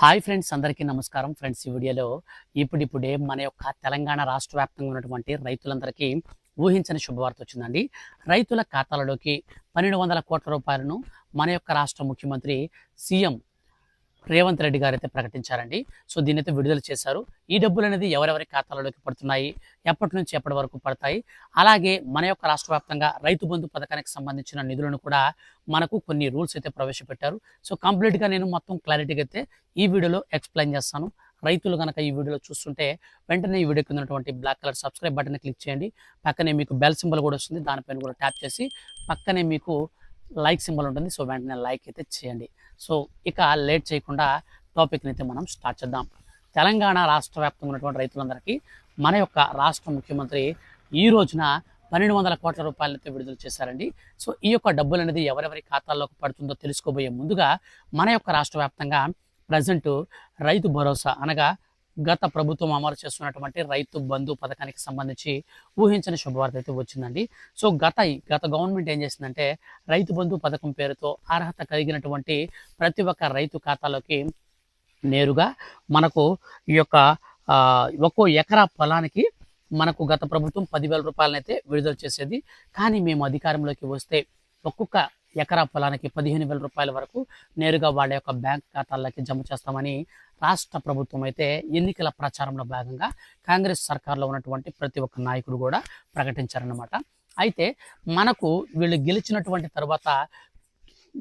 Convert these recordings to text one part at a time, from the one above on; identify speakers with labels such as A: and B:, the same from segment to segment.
A: Hi friends అందరికీ నమస్కారం. Friends ఈ వీడియోలో ఇప్పుడిప్పుడే మన యొక్క తెలంగాణ రాష్ట్ర వ్యాప్తంగా ఉన్నటువంటి రైతులందరికీ ఊహించని శుభవార్త వచ్చిందండి. రైతుల ఖాతాలలోకి పన్నెండు వందల కోట్ల రూపాయలను మన యొక్క రాష్ట్ర ముఖ్యమంత్రి సీఎం రేవంత్ రెడ్డి గారు అయితే ప్రకటించారండి. సో దీని అయితే విడుదల చేశారు. ఈ డబ్బులు అనేది ఎవరెవరి ఖాతాలలోకి పడుతున్నాయి? ఎప్పటి నుంచి ఎప్పటి వరకు పడతాయి? అలాగే మన యొక్క రాష్ట్ర వ్యాప్తంగా రైతు బంధు పథకానికి సంబంధించిన నిధులను కూడా మనకు కొన్ని రూల్స్ అయితే ప్రవేశపెట్టారు. సో కంప్లీట్గా నేను మొత్తం క్లారిటీగా అయితే ఈ వీడియోలో ఎక్స్ప్లెయిన్ చేస్తాను. రైతులు కనుక ఈ వీడియోలో చూస్తుంటే వెంటనే ఈ వీడియోకి ఉన్నటువంటి black colour subscribe button click చేయండి. పక్కనే మీకు బెల్ సింబల్ కూడా వస్తుంది. దానిపైన కూడా ట్యాప్ చేసి పక్కనే మీకు లైక్ సింబల్ ఉంటుంది. సో వెంటనే లైక్ అయితే చేయండి. సో ఇక లేట్ చేయకుండా టాపిక్ని అయితే మనం స్టార్ట్ చేద్దాం. తెలంగాణ రాష్ట్ర వ్యాప్తంగా ఉన్నటువంటి రైతులందరికీ మన యొక్క రాష్ట్ర ముఖ్యమంత్రి ఈ రోజున పన్నెండు వందల కోట్ల రూపాయలతో విడుదల చేశారండి. సో ఈ యొక్క డబ్బులు అనేది ఎవరెవరి ఖాతాల్లోకి పడుతుందో తెలుసుకోబోయే ముందుగా మన యొక్క రాష్ట్ర వ్యాప్తంగా ప్రజెంట్ రైతు భరోసా అనగా గత ప్రభుత్వం అమలు చేస్తున్నటువంటి రైతు బంధు పథకానికి సంబంధించి ఊహించని శుభవార్త అయితే వచ్చిందండి. సో గత గత గవర్నమెంట్ ఏం చేసిందంటే రైతు బంధు పథకం పేరుతో అర్హత కలిగినటువంటి ప్రతి ఒక్క రైతు ఖాతాలోకి నేరుగా మనకు ఈ యొక్క ఒక్కో ఎకరా పొలానికి మనకు గత ప్రభుత్వం పదివేల రూపాయలనైతే విడుదల చేసేది. కానీ మేము అధికారంలోకి వస్తే ఒక్కొక్క ఎకరా పొలానికి పదిహేను వేల రూపాయల వరకు నేరుగా వాళ్ళ యొక్క బ్యాంక్ ఖాతాల్లోకి జమ చేస్తామని రాష్ట్ర ప్రభుత్వం అయితే ఎన్నికల ప్రచారంలో భాగంగా కాంగ్రెస్ సర్కార్లో ఉన్నటువంటి ప్రతి ఒక్క నాయకుడు కూడా ప్రకటించారన్నమాట. అయితే మనకు వీళ్ళు గెలిచినటువంటి తర్వాత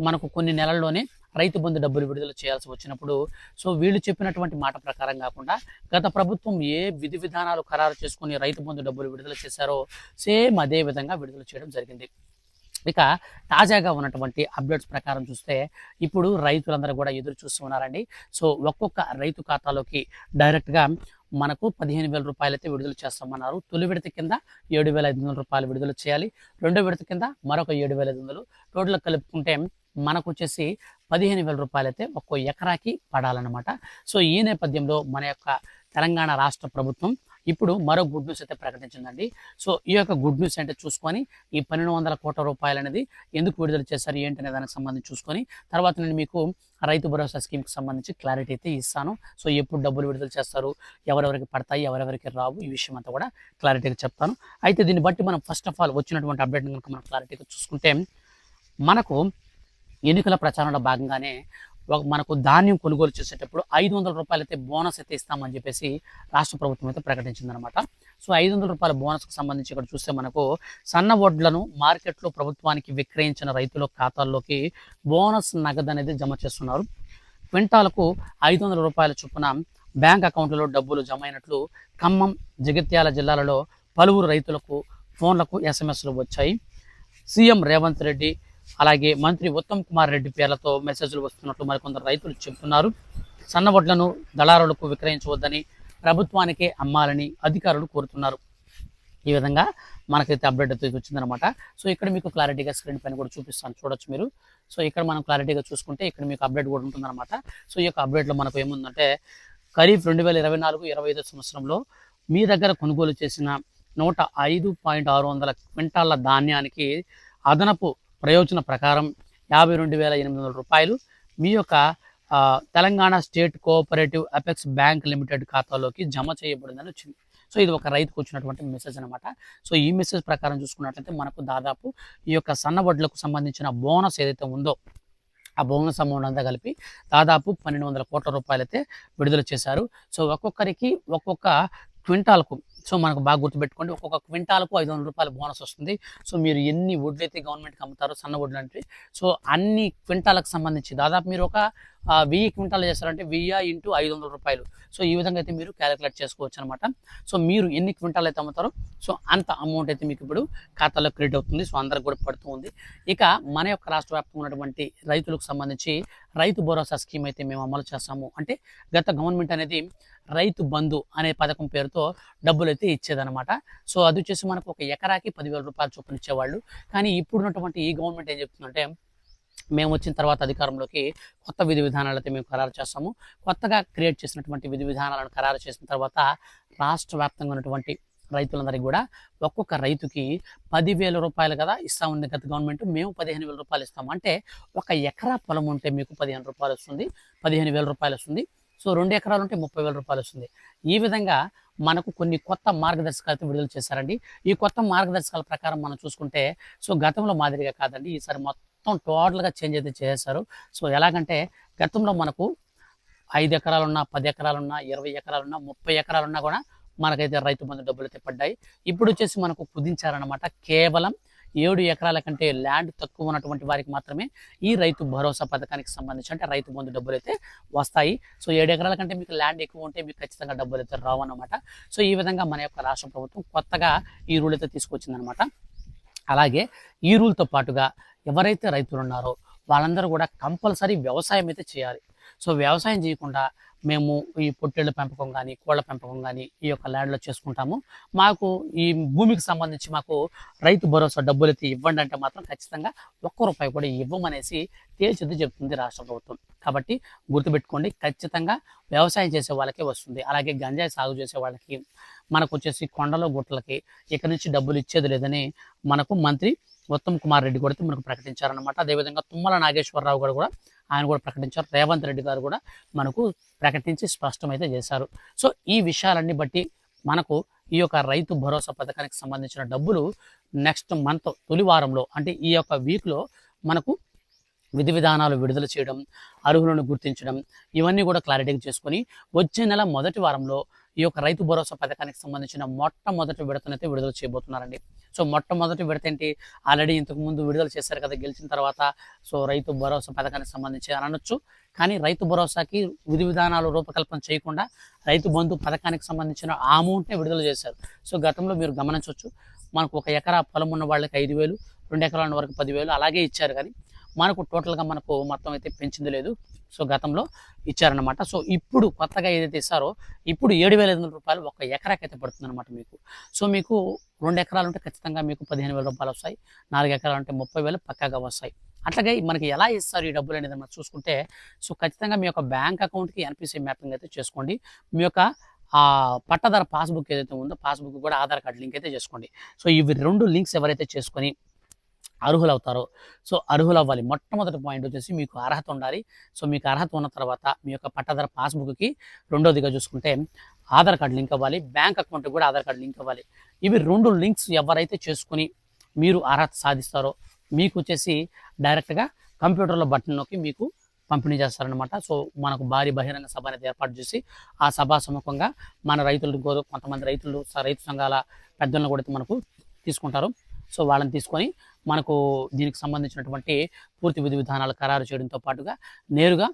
A: మనకు కొన్ని నెలల్లోనే రైతు బంధు డబ్బులు విడుదల చేయాల్సి వచ్చినప్పుడు సో వీళ్ళు చెప్పినటువంటి మాట ప్రకారం కాకుండా గత ప్రభుత్వం ఏ విధి విధానాలు ఖరారు చేసుకుని రైతు బంధు డబ్బులు విడుదల చేశారో సేమ్ అదే విధంగా విడుదల చేయడం జరిగింది. ఇక తాజాగా ఉన్నటువంటి అప్డేట్స్ ప్రకారం చూస్తే ఇప్పుడు రైతులందరూ కూడా ఎదురు చూస్తూ ఉన్నారండి. సో ఒక్కొక్క రైతు ఖాతాలోకి డైరెక్ట్గా మనకు పదిహేను వేల రూపాయలు అయితే విడుదల చేస్తామన్నారు. తొలి విడత కింద ఏడు వేల ఐదు వందల రూపాయలు విడుదల చేయాలి. రెండో విడత కింద మరొక ఏడు వేల ఐదు వందలు టోటల్ కలుపుకుంటే మనకు వచ్చేసి పదిహేను వేల రూపాయలు అయితే ఒక్కో ఎకరాకి పడాలన్నమాట. సో ఈ నేపథ్యంలో మన యొక్క తెలంగాణ రాష్ట్ర ప్రభుత్వం ఇప్పుడు మరో గుడ్ న్యూస్ అయితే ప్రకటించిందండి. సో ఈ యొక్క గుడ్ న్యూస్ అంటే చూసుకొని ఈ పన్నెండు వందల కోట్ల రూపాయలు అనేది ఎందుకు విడుదల చేశారు ఏంటి అనే దానికి సంబంధించి చూసుకొని తర్వాత నేను మీకు రైతు భరోసా స్కీమ్కి సంబంధించి క్లారిటీ అయితే ఇస్తాను. సో ఎప్పుడు డబ్బులు విడుదల చేస్తారు ఎవరెవరికి పడతాయి ఎవరెవరికి రావు ఈ విషయం అంతా కూడా క్లారిటీగా చెప్తాను. అయితే దీన్ని బట్టి మనం ఫస్ట్ ఆఫ్ ఆల్ వచ్చినటువంటి అప్డేట్ కనుక మనం క్లారిటీగా చూసుకుంటే మనకు ఎన్నికల ప్రచారంలో భాగంగానే మనకు ధాన్యం కొనుగోలు చేసేటప్పుడు ఐదు వందల రూపాయలు అయితే బోనస్ అయితే ఇస్తామని చెప్పేసి రాష్ట్ర ప్రభుత్వం అయితే ప్రకటించిందనమాట సో ఐదు వందల రూపాయల బోనస్కి సంబంధించి ఇక్కడ చూస్తే మనకు సన్న వడ్లను మార్కెట్లో ప్రభుత్వానికి విక్రయించిన రైతుల ఖాతాల్లోకి బోనస్ నగదు అనేది జమ చేస్తున్నారు. క్వింటాలకు ఐదు వందల రూపాయల చొప్పున బ్యాంక్ అకౌంట్లలో డబ్బులు జమ అయినట్లు ఖమ్మం జగిత్యాల జిల్లాలలో పలువురు రైతులకు ఫోన్లకు ఎస్ఎంఎస్లు వచ్చాయి. సీఎం రేవంత్ రెడ్డి అలాగే మంత్రి ఉత్తమ్ కుమార్ రెడ్డి పేర్లతో మెసేజ్లు వస్తున్నట్లు మరికొందరు రైతులు చెబుతున్నారు. సన్న వడ్లను దళారులకు విక్రయించవద్దని ప్రభుత్వానికే అమ్మాలని అధికారులు కోరుతున్నారు. ఈ విధంగా మనకైతే అప్డేట్ అయితే వచ్చిందనమాట సో ఇక్కడ మీకు క్లారిటీగా స్క్రీన్ పైన కూడా చూపిస్తాను. చూడొచ్చు మీరు. సో ఇక్కడ మనం క్లారిటీగా చూసుకుంటే ఇక్కడ మీకు అప్డేట్ కూడా ఉంటుందన్నమాట. సో ఈ యొక్క అప్డేట్లో మనకు ఏముందంటే ఖరీఫ్ రెండు వేల ఇరవై నాలుగు ఇరవై ఐదు సంవత్సరంలో మీ దగ్గర కొనుగోలు చేసిన నూట ఐదు పాయింట్ ఆరు వందల క్వింటాల ధాన్యానికి అదనపు ప్రయోజన ప్రకారం యాభై రెండు వేల ఎనిమిది వందల రూపాయలు మీ యొక్క Telangana state cooperative apex bank limited ఖాతాలోకి జమ చేయబడిందని వచ్చింది. సో ఇది ఒక రైతుకు వచ్చినటువంటి మెసేజ్ అనమాట సో ఈ మెసేజ్ ప్రకారం చూసుకున్నట్లయితే మనకు దాదాపు ఈ యొక్క సన్నబడ్లకు సంబంధించిన బోనస్ ఏదైతే ఉందో ఆ బోనస్ అమౌంట్ అంతా కలిపి దాదాపు పన్నెండు వందల కోట్ల రూపాయలు అయితే విడుదల చేశారు. సో ఒక్కొక్కరికి ఒక్కొక్క క్వింటాల్కు సో మనకు బాగా గుర్తుపెట్టుకోండి. ఒక్కొక్క క్వింటాలకు ఐదు వందల రూపాయల బోనస్ వస్తుంది. సో మీరు ఎన్ని వడ్లు అయితే గవర్నమెంట్కి అమ్ముతారో సన్న వడ్లు అంటే సో అన్ని క్వింటాలకు సంబంధించి దాదాపు మీరు ఒక వెయ్యి క్వింటాలు చేస్తారంటే వెయ్యి ఇంటూ ఐదు వందల రూపాయలు. సో ఈ విధంగా అయితే మీరు క్యాలిక్యులేట్ చేసుకోవచ్చు అనమాట సో మీరు ఎన్ని క్వింటాలు అయితే అమ్ముతారో సో అంత అమౌంట్ అయితే మీకు ఇప్పుడు ఖాతాలో క్రెడిట్ అవుతుంది. సో అందరికి కూడా పడుతూ ఉంది. ఇక మన యొక్క రాష్ట్ర వ్యాప్తంగా ఉన్నటువంటి రైతులకు సంబంధించి రైతు భరోసా స్కీమ్ అయితే మేము అమలు చేస్తాము. అంటే గత గవర్నమెంట్ అనేది రైతు బంధు అనే పథకం పేరుతో డబ్బులు అయితే ఇచ్చేదనమాట సో అది వచ్చేసి మనకు ఒక ఎకరాకి పదివేల రూపాయలు చొప్పున ఇచ్చేవాళ్ళు కానీ ఇప్పుడున్నటువంటి ఈ గవర్నమెంట్ ఏం చెప్తుందంటే మేము వచ్చిన తర్వాత అధికారంలోకి కొత్త విధి విధానాలు అయితే మేము ఖరారు చేస్తాము. కొత్తగా క్రియేట్ చేసినటువంటి విధి విధానాలను ఖరారు చేసిన తర్వాత రాష్ట్ర వ్యాప్తంగా ఉన్నటువంటి రైతులందరికీ కూడా ఒక్కొక్క రైతుకి పదివేల రూపాయలు కదా ఇస్తా ఉంది గత గవర్నమెంట్ మేము పదిహేను వేల రూపాయలు ఇస్తాము. అంటే ఒక ఎకరా పొలం ఉంటే మీకు పదిహేను రూపాయలు వస్తుంది పదిహేను వేల రూపాయలు వస్తుంది. సో రెండు ఎకరాలు ఉంటే ముప్పై వేల రూపాయలు వస్తుంది. ఈ విధంగా మనకు కొన్ని కొత్త మార్గదర్శకాలతో విడుదల చేశారండి. ఈ కొత్త మార్గదర్శకాల ప్రకారం మనం చూసుకుంటే సో గతంలో మాదిరిగా కాదండి. ఈసారి మొత్తం టోటల్గా చేంజ్ అయితే చేశారు. సో ఎలాగంటే గతంలో మనకు ఐదు ఎకరాలున్నా పది ఎకరాలున్నా ఇరవై ఎకరాలున్నా ముప్పై ఎకరాలున్నా కూడా మనకైతే రైతు బంధు డబ్బులు అయితే పడ్డాయి. ఇప్పుడు వచ్చేసి మనకు కుదించారనమాట కేవలం ఏడు ఎకరాల కంటే ల్యాండ్ తక్కువ ఉన్నటువంటి వారికి మాత్రమే ఈ రైతు భరోసా పథకానికి సంబంధించి అంటే రైతు బంధు డబ్బులు అయితే వస్తాయి. సో ఏడు ఎకరాల కంటే మీకు ల్యాండ్ ఎక్కువ ఉంటే మీకు ఖచ్చితంగా డబ్బులు అయితే రావు అనమాట సో ఈ విధంగా మన యొక్క రాష్ట్ర ప్రభుత్వం కొత్తగా ఈ రూల్ అయితే తీసుకొచ్చిందనమాట అలాగే ఈ రూల్తో పాటుగా ఎవరైతే రైతులు ఉన్నారో వాళ్ళందరూ కూడా కంపల్సరీ వ్యవసాయం అయితే చేయాలి. సో వ్యవసాయం చేయకుండా మేము ఈ పొట్టేళ్ళ పెంపకం కానీ కోళ్ళ పెంపకం కానీ ఈ యొక్క ల్యాండ్లో చేసుకుంటాము. మాకు ఈ భూమికి సంబంధించి మాకు రైతు భరోసా డబ్బులు అయితే ఇవ్వండి అంటే మాత్రం ఖచ్చితంగా ఒక్క రూపాయి కూడా ఇవ్వమనేసి తేల్చిద్దు చెప్తుంది రాష్ట్ర ప్రభుత్వం. కాబట్టి గుర్తుపెట్టుకోండి ఖచ్చితంగా వ్యవసాయం చేసే వాళ్ళకే వస్తుంది. అలాగే గంజాయి సాగు చేసే వాళ్ళకి మనకు వచ్చేసి కొండలో గుట్టలకి ఇక్కడి నుంచి డబ్బులు ఇచ్చేది లేదని మనకు మంత్రి ఉత్తమ్ కుమార్ రెడ్డి కూడా మనకు ప్రకటించారనమాట అదేవిధంగా తుమ్మల నాగేశ్వరరావు గారు కూడా ఆయన కూడా ప్రకటించారు. రేవంత్ రెడ్డి గారు కూడా మనకు ప్రకటించి స్పష్టమైతే చేశారు. సో ఈ విషయాలన్నీ బట్టి మనకు ఈ యొక్క రైతు భరోసా పథకానికి సంబంధించిన డబ్బులు నెక్స్ట్ మంత్ తొలి వారంలో అంటే ఈ యొక్క వీక్లో మనకు విధి విధానాలు విడుదల చేయడం అర్హులను గుర్తించడం ఇవన్నీ కూడా క్లారిటీగా చేసుకొని వచ్చే నెల మొదటి వారంలో ఈ యొక్క రైతు భరోసా పథకానికి సంబంధించిన మొట్టమొదటి విడతనైతే విడుదల చేయబోతున్నారండి. సో మొట్టమొదటి విడత ఏంటి? ఆల్రెడీ ఇంతకుముందు విడుదల చేశారు కదా గెలిచిన తర్వాత సో రైతు భరోసా పథకానికి సంబంధించి అని అనొచ్చు. కానీ రైతు భరోసాకి విధి విధానాలు రూపకల్పన చేయకుండా రైతు బంధు పథకానికి సంబంధించిన ఆ అమౌంట్నే విడుదల చేశారు. సో గతంలో మీరు గమనించవచ్చు మనకు ఒక ఎకరా పొలం ఉన్న వాళ్ళకి ఐదు వేలు రెండు ఎకరాల వరకు పదివేలు అలాగే ఇచ్చారు. కానీ మనకు టోటల్గా మనకు మొత్తం అయితే పెంచింది లేదు. సో గతంలో ఇచ్చారనమాట సో ఇప్పుడు కొత్తగా ఏదైతే ఇస్తారో ఇప్పుడు ఏడు వేల ఐదు వందల రూపాయలు ఒక ఎకరాకి అయితే పడుతుంది అనమాట మీకు. సో మీకు రెండు ఎకరాలు ఉంటే ఖచ్చితంగా మీకు పదిహేను వేల రూపాయలు వస్తాయి. నాలుగు ఎకరాలు ఉంటే ముప్పై వేలు పక్కాగా వస్తాయి. అట్లాగే మనకి ఎలా ఇస్తారు ఈ డబ్బులు అనేది మనం చూసుకుంటే సో ఖచ్చితంగా మీ యొక్క బ్యాంక్ అకౌంట్కి ఎన్పిసి మ్యాపింగ్ అయితే చేసుకోండి. మీ యొక్క ఆ పట్టదార పాస్బుక్ ఏదైతే ఉందో పాస్బుక్ కూడా ఆధార్ కార్డు లింక్ అయితే చేసుకోండి. సో ఇవి రెండు లింక్స్ ఎవరైతే చేసుకొని అర్హులు సో అర్హులు అవ్వాలి మొట్టమొదటి పాయింట్ వచ్చేసి మీకు అర్హత ఉండాలి. సో మీకు అర్హత ఉన్న తర్వాత మీ యొక్క పట్టాదార పాస్బుక్కి రెండోదిగా చూసుకుంటే ఆధార్ కార్డు లింక్ అవ్వాలి. బ్యాంక్ అకౌంట్కి కూడా ఆధార్ కార్డు లింక్ అవ్వాలి. ఇవి రెండు లింక్స్ ఎవరైతే చేసుకుని మీరు అర్హత సాధిస్తారో మీకు వచ్చేసి డైరెక్ట్గా కంప్యూటర్లో బటన్ నొక్కి మీకు పంపిణీ చేస్తారనమాట సో మనకు భారీ బహిరంగ సభ అనేది ఏర్పాటు చేసి ఆ సభా సముఖంగా మన రైతులు కొంతమంది రైతులు రైతు సంఘాల పెద్దలను కూడా మనకు తీసుకుంటారు. సో వాళ్ళని తీసుకొని మనకు దీనికి సంబంధించినటువంటి పూర్తి విధి విధానాలు ఖరారు చేయడంతో పాటుగా నేరుగా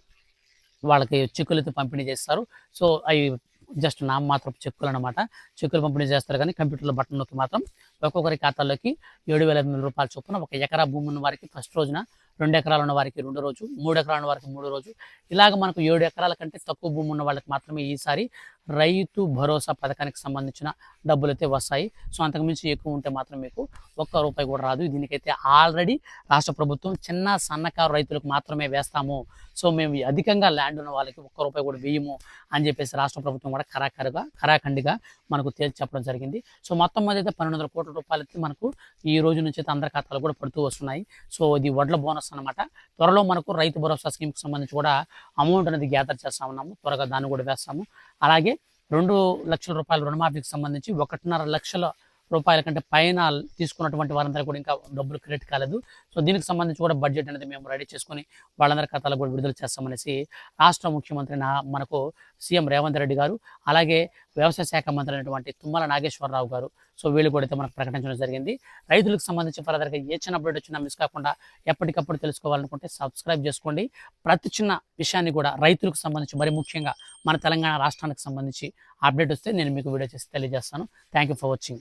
A: వాళ్ళకి చెక్కులతో పంపిణీ చేస్తారు. సో అవి జస్ట్ నామమాత్రపు చెక్కులు అనమాట చెక్కులు పంపిణీ చేస్తారు కానీ కంప్యూటర్ల బటన్ నొక్కి మాత్రం ఒక్కొక్కరి ఖాతాల్లోకి ఏడు వేల ఐదు రూపాయల చొప్పున ఒక ఎకరా భూమి ఉన్న వారికి ఫస్ట్ రోజున రెండు ఎకరాలు ఉన్న వారికి రెండు రోజు మూడు ఎకరాలు ఉన్న వారికి మూడు రోజు. ఇలాగ మనకు ఏడు ఎకరాల కంటే తక్కువ భూమి ఉన్న వాళ్ళకి మాత్రమే ఈసారి రైతు భరోసా పథకానికి సంబంధించిన డబ్బులు అయితే వస్తాయి. సో అంతకుమించి ఎక్కువ ఉంటే మాత్రం మీకు ఒక్క రూపాయి కూడా రాదు. దీనికైతే ఆల్రెడీ రాష్ట్ర ప్రభుత్వం చిన్న సన్నకారు రైతులకు మాత్రమే వేస్తాము. సో మేము అధికంగా ల్యాండ్ ఉన్న వాళ్ళకి ఒక్క రూపాయి కూడా వేయము అని చెప్పేసి రాష్ట్ర ప్రభుత్వం కూడా ఖరాఖరుగా ఖరాఖండిగా మనకు తేల్చి చెప్పడం జరిగింది. సో మొత్తం మీద అయితే పన్నెండు వందల కోట్ల రూపాయలు అయితే మనకు ఈ రోజు నుంచి అయితే అందరి ఖాతాలు కూడా పడుతూ వస్తున్నాయి. సో ఇది వడ్ల బోనస్ అన్నమాట. త్వరలో మనకు రైతు భరోసా స్కీమ్కి సంబంధించి కూడా అమౌంట్ అనేది గ్యాదర్ చేస్తా ఉన్నాము. త్వరగా దాన్ని కూడా వేస్తాము. అలాగే రెండు లక్షల రూపాయల రుణమాఫీకి సంబంధించి ఒకటిన్నర లక్షల రూపాయల కంటే పైన తీసుకున్నటువంటి వారందరూ కూడా ఇంకా డబ్బులు క్రెడిట్ కాలేదు. సో దీనికి సంబంధించి కూడా బడ్జెట్ అనేది మేము రెడీ చేసుకొని వాళ్ళందరి ఖాతాలో కూడా విడుదల చేస్తామనేసి రాష్ట్ర ముఖ్యమంత్రి నా మనకు సీఎం రేవంత్ రెడ్డి గారు అలాగే వ్యవసాయ శాఖ మంత్రి అయినటువంటి తుమ్మల నాగేశ్వరరావు గారు. సో వీళ్ళు కూడా అయితే మనకు ప్రకటించడం జరిగింది. రైతులకు సంబంధించి ఫర్దర్గా ఏ చిన్న అప్డేట్ వచ్చినా మిస్ కాకుండా ఎప్పటికప్పుడు తెలుసుకోవాలనుకుంటే సబ్స్క్రైబ్ చేసుకోండి. ప్రతి చిన్న విషయాన్ని కూడా రైతులకు సంబంధించి మరి ముఖ్యంగా మన తెలంగాణ రాష్ట్రానికి సంబంధించి అప్డేట్ వస్తే నేను మీకు వీడియో చేసి తెలియజేస్తాను. Thank you for watching.